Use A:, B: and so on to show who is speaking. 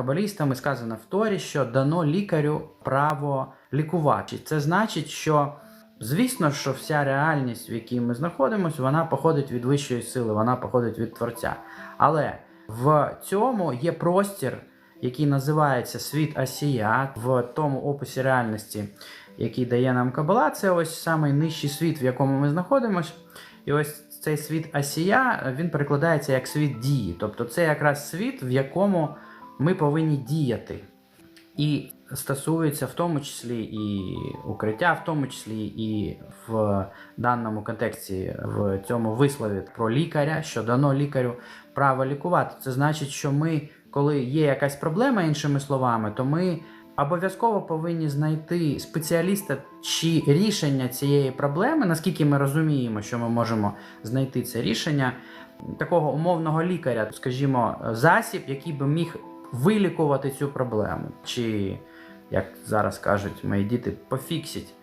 A: кабалістами сказано в Торі, що дано лікарю право лікувати. Це значить, що звісно, що вся реальність, в якій ми знаходимося, вона походить від вищої сили, вона походить від Творця. Але в цьому є простір, який називається світ Асія, в тому описі реальності, який дає нам Кабала, це ось самий нижчий світ, в якому ми знаходимося. І ось цей світ Асія він перекладається як світ дії. Тобто це якраз світ, в якому ми повинні діяти. І стосується в тому числі і укриття, в тому числі і в даному контексті, в цьому вислові про лікаря, що дано лікарю право лікувати. Це значить, що ми, коли є якась проблема, іншими словами, то ми обов'язково повинні знайти спеціаліста чи рішення цієї проблеми, наскільки ми розуміємо, що ми можемо знайти це рішення такого умовного лікаря, скажімо, засіб, який би міг вилікувати цю проблему, чи як зараз кажуть мої діти, пофіксить